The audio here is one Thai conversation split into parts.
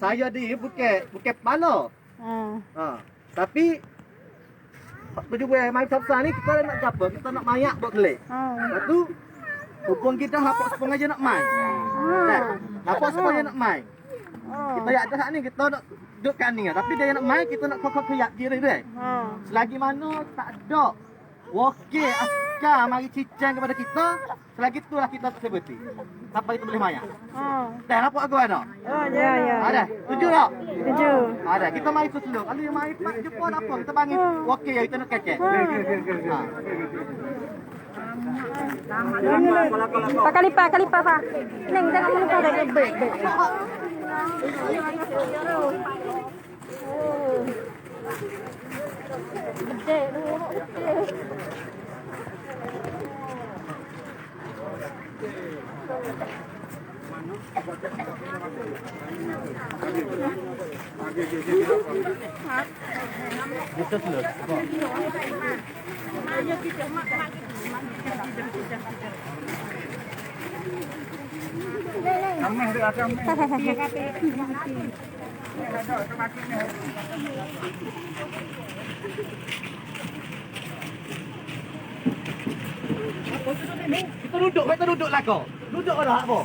saya di Bukit Bukit Pala. Ha. Ha. Tapi berjumpa mai Sabsa ni kita nak apa? Kita nak mayak buat kelik. Ha. Lepas tu hubung kita lapok sepong aja nak mai. Kan? Lapok sepong aja nak mai. Oh. Kita yak dah ni kita nak duduk kan ni tapi dia nak mai kita nak kokok keyak kiri dia. Ha. Selagi mana tak ada wakil askar mari cicang kepada kita, selagi itulah kita seperti. Sampai kita boleh mayak. Ha. Dah lapok aku ada? Oh, ya, ya. Ada. Setuju tak? Setuju. Ada. Kita mari tu dulu. Kalau yang mari pak jumpa tak apa, kita panggil wakil yang kita nak kecek. Ha. Ha. Pak kalipa, kalipa, Pak. Neng, jangan melupa dari beg, beg. Oh. Gede, gede. Kita duduk, kita duduklah kau. Duduk ada apa?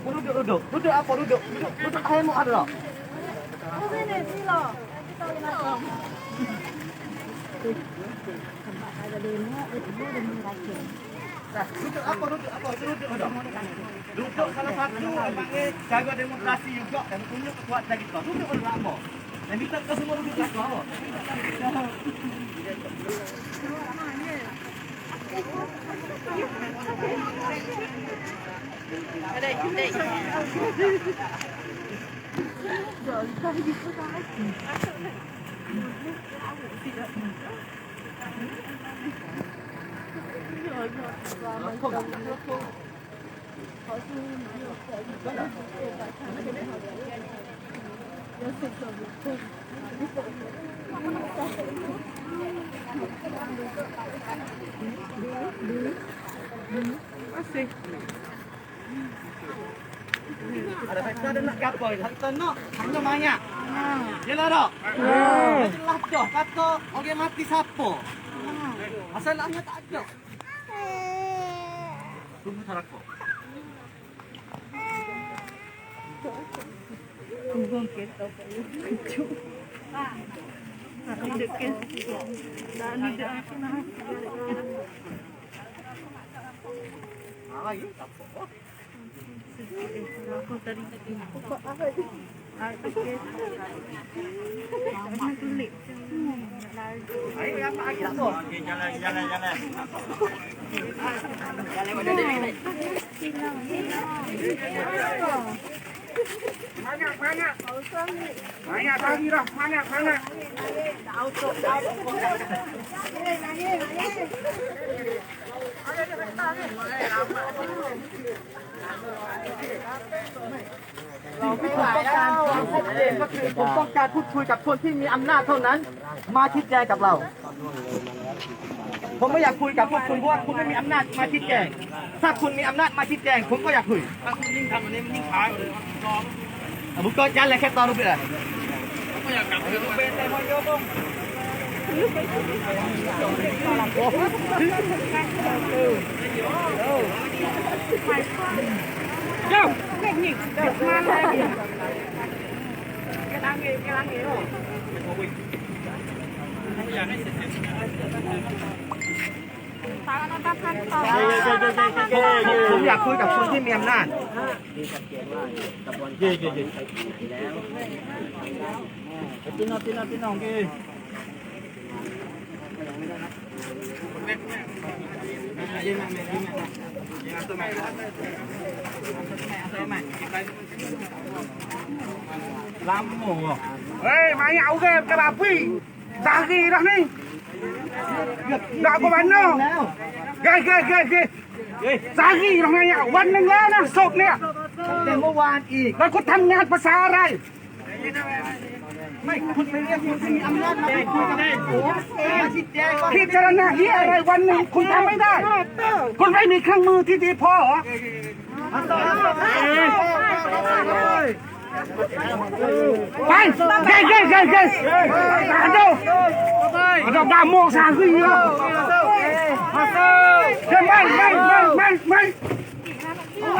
Kau duduk, duduk. Duduk apa? Duduk. Duduk, duduk hemok ada tak? Dah, duduk apa? Duduk apa? Duduk ada. Duduk salah satu panggil jaga demokrasi juga dan tunjuk kekuatan kita. Duduk ada apa? Dan kita semua duduk lah kau. Ada kita ada nak apa? Kita nak hanya banyak. Jelas tak? Ya. Jelas dah kata orang mati siapa? Masalahnya tak ada. Tunggu sarak kau. Ah, lagi tak apa. Ayo apa lagi tak apa. Jalan, jalan, jalan. Banyak, banyak. Banyak lagi dah, banyak, banyak. เราไม่ต้องการความชัดเจนก็คือผมต้องการพูดคุยกับคนที่มีอำนาจเท่านั้น มาชี้แจงกับเรา ผมไม่อยากคุยกับพวกคุณเพราะว่าคุณไม่มีอำนาจมาชี้แจง ถ้าคุณมีอำนาจมาชี้แจงผมก็อยากคุยถ้าคุณยิ่งทำอันนี้มันยิ่งช้าอยู่เลยรอผมก็ยันเลยแค่ตอนรูปเลยไม่อยากกลับไปรูปเป็นแต่พอโย มผมอยากคุยกับคนที่มีอำนาจ Pino, pino, pino, okay. ลำโ ม Hei, banyak orang ke api. Sehari dah ni. Dah aku mana? แล้ว Gai, gai, gai, gai. Sehari dah banyak. Wan ni lah sok ni. แต่เมื่อวานอีก แล้วคุณทำงานภาษาอะไร ไม่คุณไปเรียกคนที่มีอำนาจมาคุยกับผมมาชี้แจงว่าพิจารณาที่อะไรวันหนึ่งคุณทำไม่ได้ คุณไม่มีเครื่องมือที่ดีพอเหรออันต่ออันต่อไปเก่งเก่งเก่งเก่ง aduh aduh gamuk sehari ya Main, main, main, main, main, main.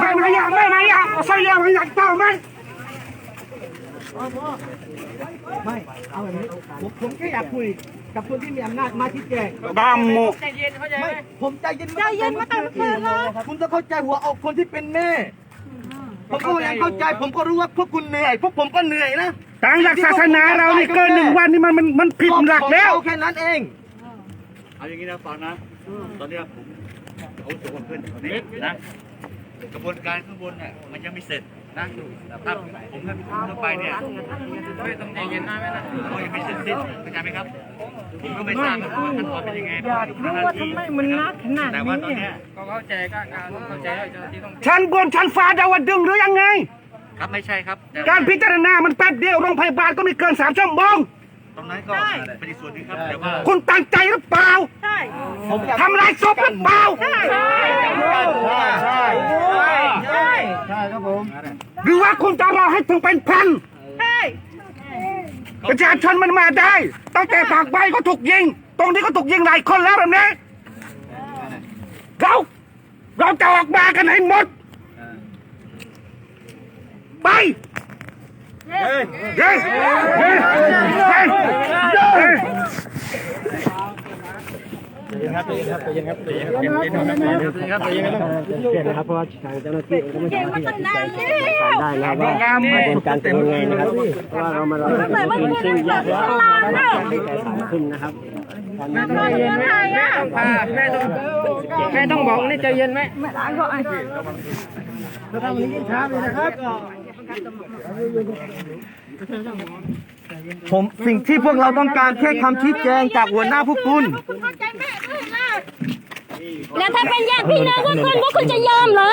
Main banyak, main banyak. Saya banyak tahu, main. ไม่เอาแบบนี้ผมผมแค่อยากคุยกับคนที่มีอำนาจมาชี้แจง Gamuk. ไม่ผมใจเย็นใจเย็นมาตั้งแต่แล้ว คุณต้องเข้าใจหัวอกคนที่เป็นแม่ ผมก็ยังเข้าใจ ผมก็รู้ว่าพวกคุณเหนื่อย พวกผมก็เหนื่อยนะทางหลักศาสนาเรานี่เกินหนึ่งวันนี่มันมันมันผิดหลักแล้วผมเอาแค่นั้นเอง เอาอย่างนี้นะฟังนะ ตอนเนี้ยผมเอาตัวขึ้นตอนนี้นะ กระบวนการข้างบนเนี่ยมันยังไม่เสร็จ นะแต่ถ้าผมให้ผมเข้าไปเนี่ยไม่ต้องใจเย็นนะแม่นะเขายังไม่เสร็จสิ้นเข้าใจไหมครับผมก็ไม่ทราบว่าขั้นตอนเป็นยังไงอยากรู้ว่าทำไมมันนักขนาดนี้แต่ว่าตอนเนี้ยชั้นบนชั้นฟ้าดาวดึงส์หรือยังไง ครับไม่ใช่ครับแต่การพิจารณามันแป๊บเดียวโรงพยาบาลก็ไม่เกินสามชั่วโมงต รงนั้นก็เป็นอีกส่วนหนึงครับแต่ว่าคุณตั้งใจหรือเปล่าผมอยากทำลายศพหรือเปล่า ใช่ใช่ใช่ใช่ครับผมหรือว่าคุณจะรอให้ถึงเป็นพันประชาชนมันมาได้ ตั้งแต่ปากใบก็ถูกยิง ตรงนี้ก็ถูกยิงหลายคนแล้วแบบนี้เราเราจะออกมากันให้หมด ไป เฮ้ยเฮ้ยเฮ้ยเฮ้ยเฮ้ยเก่งมาตั้งนานแล้วได้แล้วว่าการเป็นยังไงนะครับเพราะว่าเรามารอแต่มันคือซึ่งยากแล้วแต่สามขึ้นนะครับนอนเมืองไทยอะแม่ต้องบอกนี่ใจเย็นไหมไม่ได้ก็ไอ้ ผมสิ่งที่พวกเราต้องการแค่คำชี้แจงจากหัวหน้าพวกคุณ คุณเข้าใจแม่ด้วยนะแล้วถ้าเป็นญาติพี่น้องพวกคุณพวกคุณจะยอมเหรอ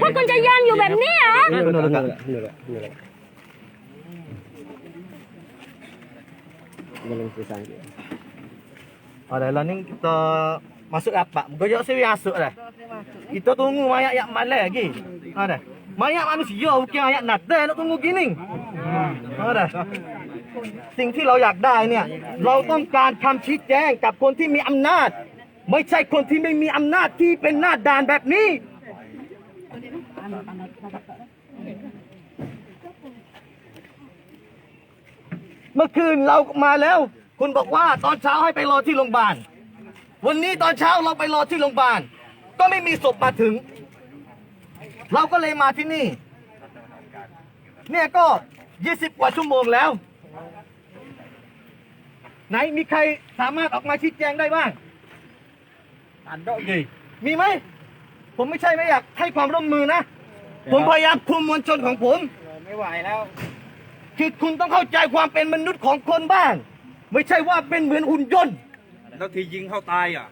พวกคุณจะยอมอยู่แบบนี้เหรอ Ada lah ni kita masuk rapat. Gojok sini masuk dah. Kita tunggu mayat yang malam lagi. Ada. Mayat manusia bukan mayat natal nak tunggu gini. Ada. สิ่งที่เราอยากได้เนี่ย เราต้องการคำชี้แจงกับคนที่มีอำนาจ ไม่ใช่คนที่ไม่มีอำนาจที่เป็นหน้าด่านแบบนี้ เมื่อคืนเรามาแล้ว คุณบอกว่าตอนเช้าให้ไปรอที่โรงพยาบาล วันนี้ตอนเช้าเราไปรอที่โรงพยาบาล ก็ไม่มีศพมาถึง เราก็เลยมาที่นี่ เนี่ยก็ยี่สิบกว่าชั่วโมงแล้ว ไหนมีใครสามารถออกมาชี้แจงได้บ้าง อันดอกดีมีไหม ผมไม่ใช่ไม่อยากให้ความร่วมมือนะ ผมพยายามคุมมวลชนของผม ไม่ไหวแล้วคือคุณต้องเข้าใจความเป็นมนุษย์ของคนบ้าง ไม่ใช่ว่าเป็นเหมือนหุ่นยนต์ แล้วที่ยิงเขาตายอะ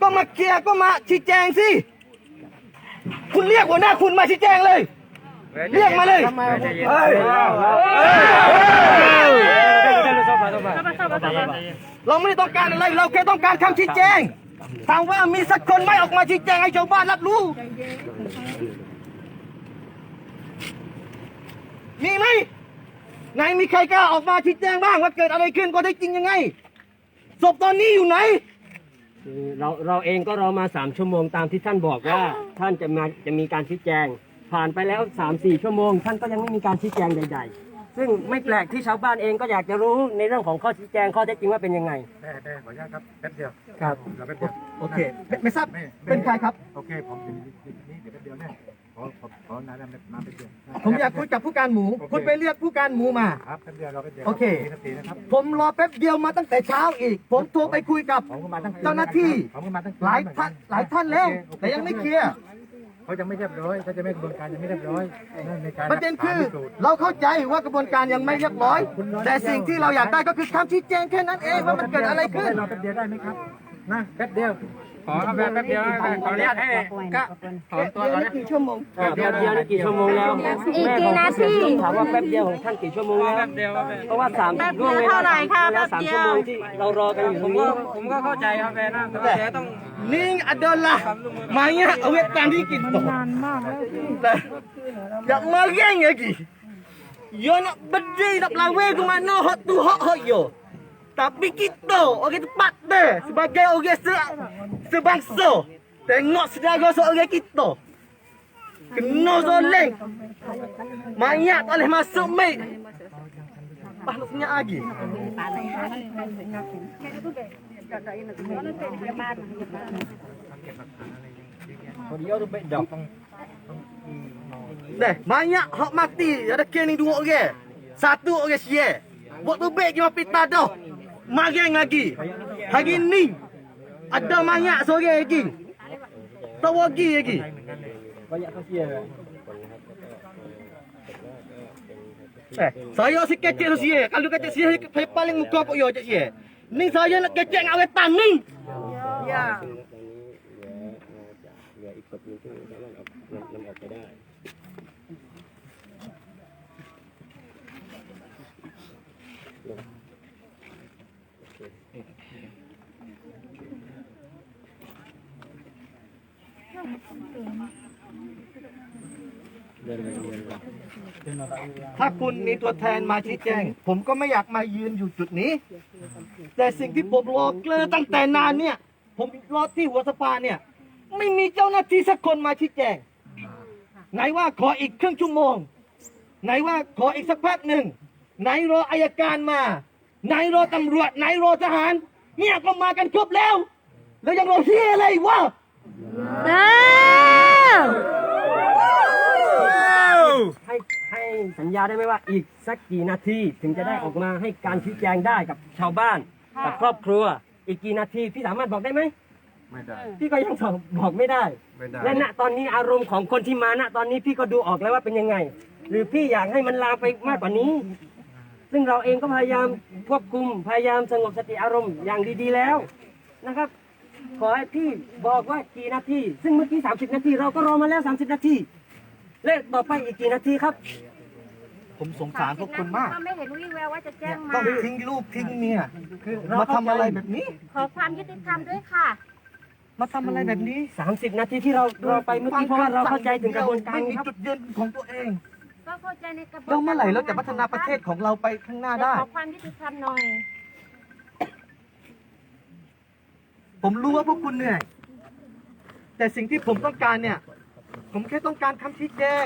ก็มาเคลียร์ก็มาชี้แจงสิ คุณเรียกหัวหน้าคุณมาชี้แจงเลย เรียกมาเลยเฮ้ยเราไม่ได้ต้องการอะไร เราแค่ต้องการคำชี้แจงถามว่ามีสักคนไหม่ออกมาชี้แจงให้ชาวบ้านรับรู้ มีไหมไหนมีใครกล้าออกมาชี้แจงบ้างว่าเกิดอะไรขึ้นก็ได้จริงยังไงศพตอนนี้อยู่ไหน เราเราเองก็รอมาสามชั่วโมงตามที่ท่านบอกว่า ท่านจะมาจะมีการชี้แจง ผ่านไปแล้วสามสี่ชั่วโมง ท่านก็ยังไม่มีการชี้แจงใด ๆ ซึ่งไม่แปลกที่ชาวบ้านเองก็อยากจะรู้ในเรื่องของข้อชี้แจงข้อเท็จจริงว่าเป็นยังไง แม่แม่ขออนุญาตครับแป๊บเดียวครับเดี๋ยวแป๊บเดียวโอเคไม่ไม่ทราบเป็นใครครับ โอเคผมอยู่อยู่ที่นี่เดี๋ยวแป๊บเดียวแน่ข อขอขอนายนำมาแป๊บเดียวผมอยากคุยกับผู้การหมูคุณไปเรียกผู้การหมูมา ครับแป๊บเดียวรอแป๊บเดียวโอเคนาทีนะครับผมรอแป๊บเดียวมาตั้งแต่เช้าอีก ผมโทรไปคุยกับผมก็มาตั้งเจ้าหน้าที่ผมก็มาตั้งหลายท่านหลายท่านแล้ว แต่ยังไม่เคลียร์เขายังไม่เรียบร้อยเขาจะไม่กระบวนการยังไม่เรียบร้อยในการประเด็นคือหาพิสูจน์เราเข้าใจว่ากระบวนการยังไม่เรียบร้อย แต่สิ่งที่เราอยากได้ก็คือคำชี้แจงแค่นั้นเองว่ามันเกิดอะไรขึ้นรอแป๊บเดียวได้ไหมครับนะแป๊บเดียว ขอขอแป๊บเดียวขออนุญาตให้ก็ถอนตัวก่อนนะกี่ชั่วโมงอ่าแป๊บเดียวนี่กี่ชั่วโมงแล้วอีกกี่นาทีถามว่าแป๊บเดียวของท่านกี่ชั่วโมงแล้วแป๊บเดียวครับแม่เพราะว่าสามร่วงเวลาเท่าไหร่ค่ะแป๊บเดียวสามชั่วโมงที่เรารอกันอยู่ตผรมงก็นี้ผมก็เข้าใจครับแม่นะแต่ว่าแกต้อง Ning adalah mayat awet tadi kita. Tak marang lagi. Yo nak berdiri nak lawan ke mana hak tu hak hak yo. Tapi kita orang tempat tu sebagai orang se sebangsa tengok saudara seorang kita. Kena zoleng. Mayat tak boleh masuk mai. Pas nak senyap lagi. คนเดียวต้องไปดอก Dah, banyak hak mati ada kes ni dua orang. Satu orang share. Buat tu baik je pita dah. Marang lagi. Hari ni ada banyak seorang lagi. Tak lagi lagi. banyak kasihan Eh, saya si kecil tu share. Kalau kata share saya paling muka kok yo cak share. Ni saya nak kecil dengan awet tang ni. เถ้าคุณมีตัวแทนมาชี้แจง ผมก็ไม่อยากมายืนอยู่จุดนี้ แต่สิ่งที่ผมรอเกลือตั้งแต่นานเนี่ย ผมรอที่หัวสภาเนี่ย ไม่มีเจ้าหน้าที่สักคนมาชี้แจง ไหนว่าขออีกครึ่งชั่วโมง ไหนว่าขออีกสักพักหนึ่ง ไหนรออายการมา ไหนรอตำรวจ ไหนรอทหาร เนี่ยก็มากันครบแล้ว แล้วยังรอเฮียอะไรวะอ้า ให้ให้สัญญาได้ไหมว่าอีกสักกี่นาทีถึงจะได้ออกมาให้การชี้แจงได้กับชาวบ้านกับครอบครัว อีกกี่นาทีพี่สามารถบอกได้ไหมไม่ได้ พี่ก็ยังบอกบอกไม่ได้ ไม่ได้ และณตอนนี้อารมณ์ของคนที่มาณตอนนี้พี่ก็ดูออกแล้วว่าเป็นยังไง หรือพี่อยากให้มันลามไปมากกว่านี้ ซึ่งเราเองก็พยายามควบคุมพยายามสงบสติอารมณ์อย่างดีๆแล้วนะครับ ขอให้พี่บอกว่ากี่นาที ซึ่งเมื่อกี้ 30 นาที เราก็รอมาแล้ว 30 นาที และต่อไปอีกกี่นาทีครับ ผมสงสารพวกคุณมาก ไม่เห็นวี่แววว่าจะแจ้เนี่ยงมาต้องทิ้งลูกทิ้งเมียมาทำอะไรแบบนี้ ขอความยุติธรรมด้วยค่ะ มาทำอะไรแบบนี้ 30 นาทีที่เรารอไปเมื่อกี้เพราะว่าเราเข้าใจถึงกระบวนการไม่มีครับจุดยืนของตัวเองก็เข้าใจในกระบวนแล้วเมื่อไหร่เราจะพัฒนาประเทศของเราไปข้างหน้าได้ ขอความยุติธรรมหน่อย ผมรู้ว่าพวกคุณเหนื่อยแต่สิ่งที่ผมต้องการเนี่ย ผมแค่ต้องการคำชี้แจง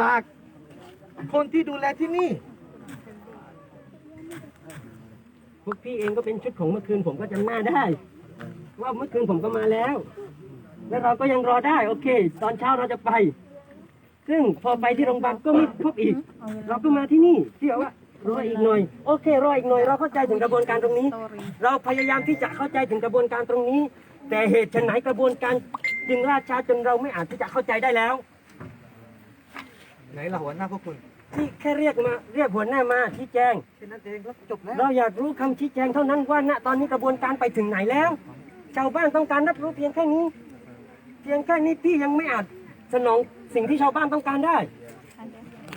จากคนที่ดูแลที่นี่ พวกพี่เองก็เป็นชุดของเมื่อคืนผมก็จำหน้าได้ ว่าเมื่อคืนผมก็มาแล้ว และเราก็ยังรอได้ โอเค ตอนเช้าเราจะไป ซึ่งพอไปที่โรงพยาบาลก็ไม่พบอีก เราก็มาที่นี่ที่บอกว่ารออีกหน่อย โอเค รออีกหน่อย เราเข้าใจถึงกระบวนการตรงนี้ เราพยายามที่จะเข้าใจถึงกระบวนการตรงนี้ แต่เหตุไฉนกระบวนการจึงล่าช้าจนเราไม่อาจที่จะเข้าใจได้แล้ว ไหนล่ะหัวหน้าพวกคุณที่แค่เรียกมาเรียกหัวหน้ามาชี้แจง แค่นั้นเองก็จบแล้ว เราอยากรู้คำชี้แจงเท่านั้นว่าณตอนนี้กระบวนการไปถึงไหนแล้ว ชาวบ้านต้องการรับรู้เพียงแค่นี้ เพียงแค่นี้พี่ยังไม่อาจสนองสิ่งที่ชาวบ้านต้องการได้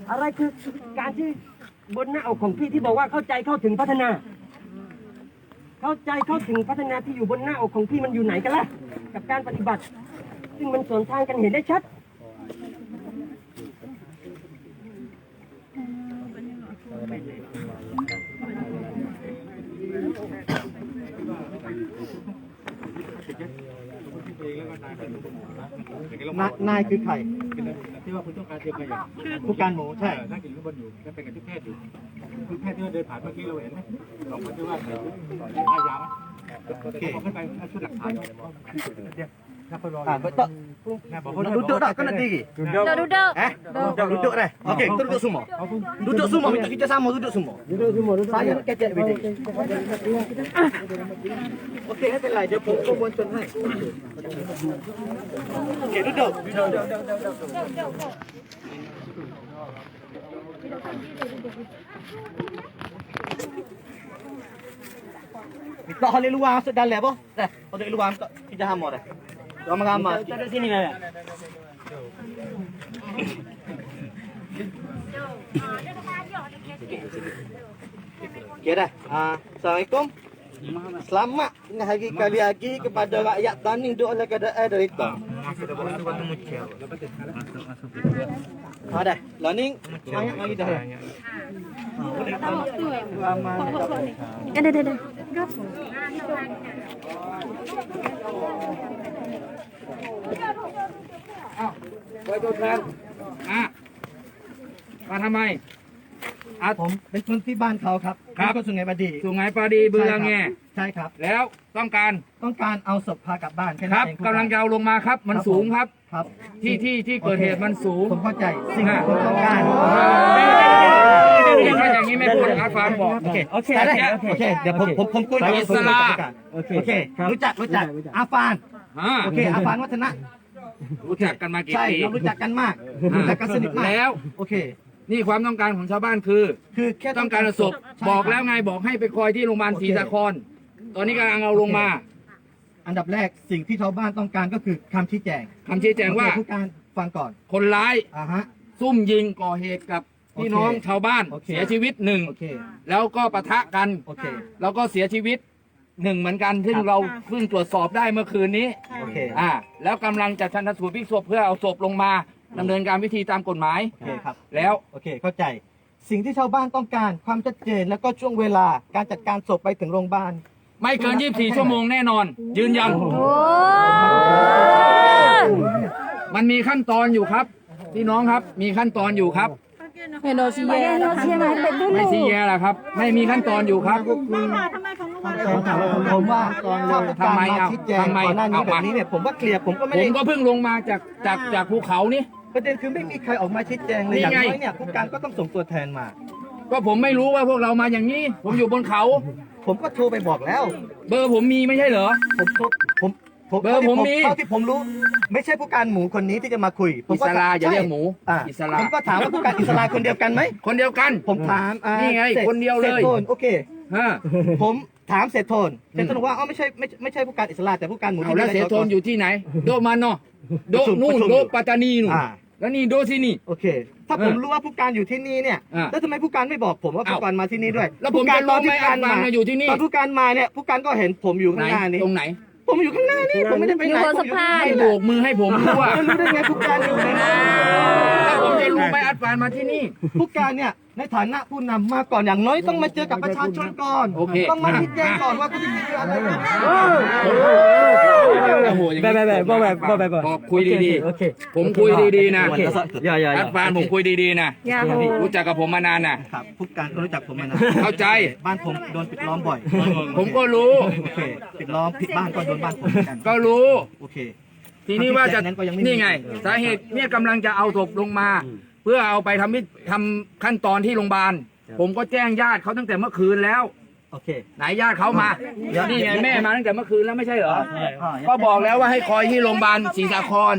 อะไรคือการที่บนหน้าอกของพี่ที่บอกว่าเข้าใจเข้าถึงพัฒนา เข้าใจเข้าถึงพัฒนาที่อยู่บนหน้าอกของพี่มันอยู่ไหนกันล่ะ กับการปฏิบัติ ซึ่งมันสวนทางกันเห็นได้ชัด นายนายคือใครที่ว่าคุณต้องการเตรียมขยะผู้การหมูใช่ นั่งกินข้างบนอยู่นั่นเป็นกับที่แพทย์อยู่ คือแพทย์ที่ว่าเดินผ่านเมื่อกี้เราเห็นไหมสองคนที่ว่าใส่ชุดผ้ายาวไหมโอเคขึ้นไปเอาชุดหลักฐานเดี๋ยวนับไปรอ Ah, betul. บอกเขา Duduk tak? Kau nak diri? Duduk, duduk. Eh? Duduk dah. Okey, kita duduk semua. Duduk semua, minta kita sama duduk semua. Duduk semua, duduk Saya nak kecek lebih tinggi. Okey, tak apa Dia pun pun boncon hai. Okey, duduk. Tak boleh luar masuk dalam apa? Dah, kalau luar masuk kita hama dah. Ramai-ramai. Kita duduk sini lah. Okey dah. Ah, Assalamualaikum. Selamat dengan hari kali lagi kepada rakyat Tani duk oleh keadaan derita. Ha dah. Learning banyak lagi dah. Ada, ada, ada. ไว้ตัวแทนอ่ะมาทำไมอะผมเป็นคนที่บ้านเขาครับครับก็สุงไงบดีสุงไหงปาดีเบืองแงใช่ครับ แล้วต้องการต้องการเอาศพพากลับบ้านแค่คนั้รันบเองกำลังจะเอาลงมาครับ มันสูงครับ ครับที่ที่ที่เกิดเหตุมันสูงผมเข้าใจสิ่งที่ผมต้องการถ้าอย่างนี้ไม่พูดอาฟานบอก โอเคโอเคได้โอเคโอเคเดี๋ยวผมผมผมคุยกับอิสระ โอเคโอเครู้จักรู้จัก อาฟานอ่าโอเคอาฟานวัฒนะรู้จักกันมากี่ใช่ปีเรารู้จักกันมากรู้จักกันสนิทมากแล้ว โอเค นี่ความต้องการของชาวบ้านคือ คือแค่ต้องการศพใช่บอกครัแล้วไงบอกให้ไปคอยที่โรงพยาบาลโอเคศรีสะคร ตอนนี้กำลังเอาลงมาอันดับแรกสิ่งที่ชาวบ้านต้องการก็คือคำชี้แจงคำชี้แจงว่าโอเคผู้การฟังก่อนคนร้ายอ่าฮะ ซุ่มยิงก่อเหตุกับพี่น้องโอเคชาวบ้านโอเค เสียชีวิตหนึ่งโอเคแล้วก็ปะทะกัน โอเค แล้วก็เสียชีวิตหนึ่งเหมือนกันซึ่งครับ เราเพิ่งตรวจสอบได้เมื่อคืนนี้ โอเค อ่าแล้วกำลังจะชันสูตรพลิกศพเพื่อเอาศพลงมา ดำเนินการวิธีตามกฎหมาย โอเคครับ แล้วโอเค เข้าใจ สิ่งที่ชาวบ้านต้องการความชัดเจนแล้วก็ช่วงเวลาการจัดการศพไปถึงโรงพยาบาลไม่เกิน 24 ชั่วโมงแน่นอน ยืนยันโอ้มันมีขั้นตอนอยู่ครับ พี่น้องครับ มีขั้นตอนอยู่ครับเฮโนซิเยโนซิเยเป็นไม่ซีแย่ละครับ ไม่มีขั้นตอนอยู่ครับ ผมถามว่าผมว่าถ้าผู้การทำไมมาเอาชี้แจงทำไมก่อนหน้านี้เอาแบบมานี้เนี่ยผมว่าเคลียร์ผมก็ไม่ผได้ มก็เพิ่งลงมาจากจากจากภูเขานี่ ประเด็นคือไม่มีใครออกมาชี้แจงเลยนี่อย่างไงน้อยเนี่ยผู้การก็ต้องส่งตัวแทนมา ก็ผมไม่รู้ว่าพวกเรามาอย่างนี้ ผมอยู่บนเขา ผมก็โทรไปบอกแล้ว เบอร์ผมมีไม่ใช่เหรอ ผมโทรผมผมเบอร์ผมมี เท่าที่ผมรู้ ไม่ใช่ผู้การหมูคนนี้ที่จะมาคุยผมอิสราอย่าเรียกหมูอ่าอิสราผมก็ถามว่าผู้การอิสราคนเดียวกันไหมคนเดียวกัน ผมถามอ่านี่ไงศษคนเดียวเลยศษโทนโอเค ฮะผมถามเศษโทนเศษโทนบอกว่าอ๋อไม่ใช่ไม่ใช่ไม่ใช่ผู้การอิสระแต่ผู้การหมูเอาแล้วเสียโทนอยู่ที่ไหน โดมันเนาะโดประชุมนู่นประชุมโดปัตตานีนู่น อ่า แล้วนี่โดที่นี่ โอเค ถ้าผมรู้ว่าผู้การอยู่ที่นี่เนี่ย อ่าแล้วทำไมผู้การไม่บอกผมว่าอ้าวผู้การมาที่นี่ด้วยแล้วผมผู้การจะรู้ไหมผู้การอันวางมาอยู่ที่นี่ ตอนผู้การมาเนี่ยผู้การก็เห็นผมอยู่ไหนข้างหน้านี้ ตรงไหนผมอยู่ข้างหน้านี่ผมไม่ได้ไปไหนอยู่บนผมสะพานให้โบกมือให้ผมรู้ว่าจะรู้ได้ไงผู้การอยู่ไหน ถ้า ผมจะรู้ไหมอัดฟานมาที่นี่ผู้การเนี่ยในฐานะผู้นำมาก่อนอย่างน้อยต้องมาเจอกับประชาชนก่อนโอเคต้องมาชี้แจงก่อนว่าผู้ที่คืออะไรโอ้โหอย่างแบนี้บแบบแบบแบบแบบแบบบอกคุยดีโอเคๆผมคุยดีๆนะโอเคอย่าอย่าออัย่าดฟานผมคุยดีๆนะยาโฮรู้จักกับผมมานานน่ะครับผู้การก็รู้จักผมมานานเข้าใจบ้านผมโดนปิดล้อมบ่อย ผมก็รู้โอเคปิดล้อมผิดบ้านก็โดนบ้านผมเหมือนกันก็รู้โอเค ทีนี้ว่าจะนั้นก็ยังไม่มีนี่ไงสาเหตุเนี่ยกำลังจะเอาศพลงมาเพื่อเอาไปทำวิทำขั้นตอนที่โรงพยาบาลผมก็แจ้งญาติเขาตั้งแต่เมื่อคืนแล้ว โอเค ไหนญาติเขามานี่ไงแม่มาตั้งแต่เมื่อคืนแล้วไม่ใช่เหรอ ก็บอกแล้วว่าให้คอยที่โรงพยาบาลศรีสาคร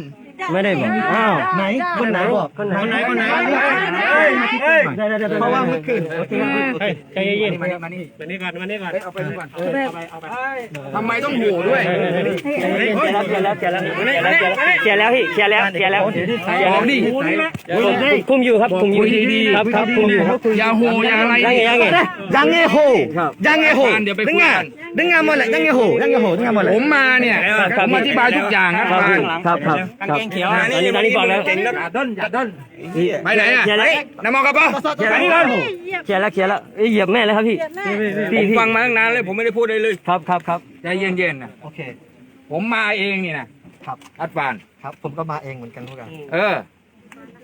ไม่ได้บอกอ้าวไหนคนไหนบอกคนไหนคนไหนคนไหนได้ได้ได้เพราะว่าเมื่อคืนโอเคโอเคใจเย็นมานี่มานี่มานี่ก่อนมานี่ก่อนเอาไปดูก่อนเอาไปเอาไปทำไมต้องโห่ด้วยเคลียร์แล้วเคลียร์แล้วเคลียร์แล้วเคลียร์แล้วเคลียร์แล้วพี่เคลียร์แล้วเคลียร์แล้วบอกดิคุมอยู่ครับคุมอยู่คุยดีๆครับครับคุมอยู่ครับอย่าโห่อย่าอะไรยังไงยังไง Jangan ho. Jangan ho. เดี๋ยวไปคุย Dengar. กัน Dengar molek. Jangan ho. Jangan ho. Dengar ผ molek. มมาเนี่ยผมอธิบายทุกอย่างนะครับฟานครับครับกางเกงเขียวอันนี้อันนี้บอกแล้วอย่าด้นอย่าด้นไปไหนอะเคลียร์แล้วนำมอกระเป๋าไปนี่ก่อนเคลียร์แล้วเคลียร์แล้วเอ้ยเหยียบแม่แล้วครับพี่ผพี่มพี่ฟังมาตั้งนานเลยผมไม่ได้พูดเลยเลยครับครับครับใจเย็นๆนะโอเค ผมมาเองนี่นะครับอัดฟานครับ ผมก็มาเองเหมือนกันพวกกันเออ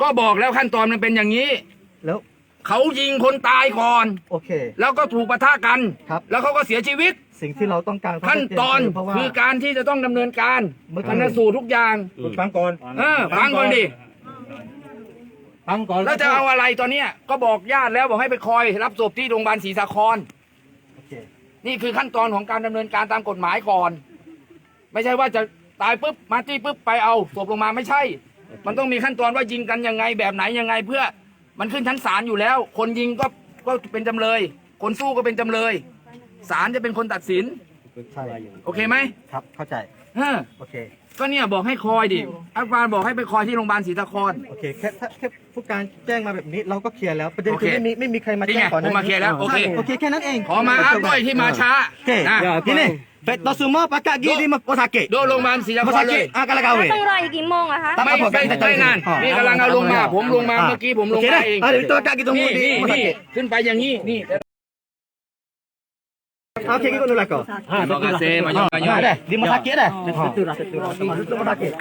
ก็บอกแล้วขั้นตอนมันเป็นอย่างนี้แล้วเขายิงคนตายก่อน โอเค แล้วก็ถูกปะทะกัน ครับ แล้วเขาก็เสียชีวิต สิ่งที่เราต้องการขั้นตอนเพราะว่า คือการที่จะต้องดำเนินการเมื่อกี้ ชันสูตรทุกอย่างฟังก่อนเออฟังก่อนดิฟังก่อนแล้วจะเอาอะไรตอนเนี้ยก็บอกญาติแล้วบอกให้ไปคอยรับศพที่โรงพยาบาลศรีสาคร โอเคนี่คือขั้นตอนของการดำเนินการตามกฎหมายก่อน ไม่ใช่ว่าจะตายปุ๊บมาที่ปุ๊บไปเอาศพลงมาไม่ใช่ มันต้องมีขั้นตอนว่ายิงกันยังไงแบบไหนยังไง เพื่อมันขึ้นชั้นศาลอยู่แล้ว คนยิงก็ก็เป็นจำเลย คนสู้ก็เป็นจำเลย ศาลจะเป็นคนตัดสิน ใช่โอเคไหมครับ เข้าใจ เออโอเค ก็เนี่ยบอกให้คอยดิอาจารย์บอกให้ไปคอยที่โรงพยาบาลศรีตะคร โอเค แค่ถ้าแค่ผู้การแจ้งมาแบบนี้เราก็เคลียร์แล้ว ประเด็นโอคืเคอไม่มีไม่มีใครมานี่แจ้ไงงก่อนหผน้ามมาเคลียร์แล้วโอเค ใช่โอเค แค่นั้นเองขอมาอาก้อยที่มาช้าโอเคนะ gini Feto semua pakat gini di rumah sakit โดนโรงพยาบาลศรีตะค rumah รเลย sakit ah kalau แล้ว kahwin ต้องรออีกกี่โมงอะคะ Tak ไม่ apa, ไม่ kita ไม่ cari. นาน Ah. นี่กำลังเอาลงมา ผมลงมา Ah. เมื่อกี้ผมลง Okey มา dah. เอง Ah, itu akak kita นี่ tunggu di นี่ rumah นี่ sakit ขึ้นไปอย่างนี้นี่ Ah, Okey ikut dulu kau Terima kasih. Banyak-banyak. Ah, dah. Di rumah sakit dah? Betul lah, betul lah. Ah, Di rumah sakit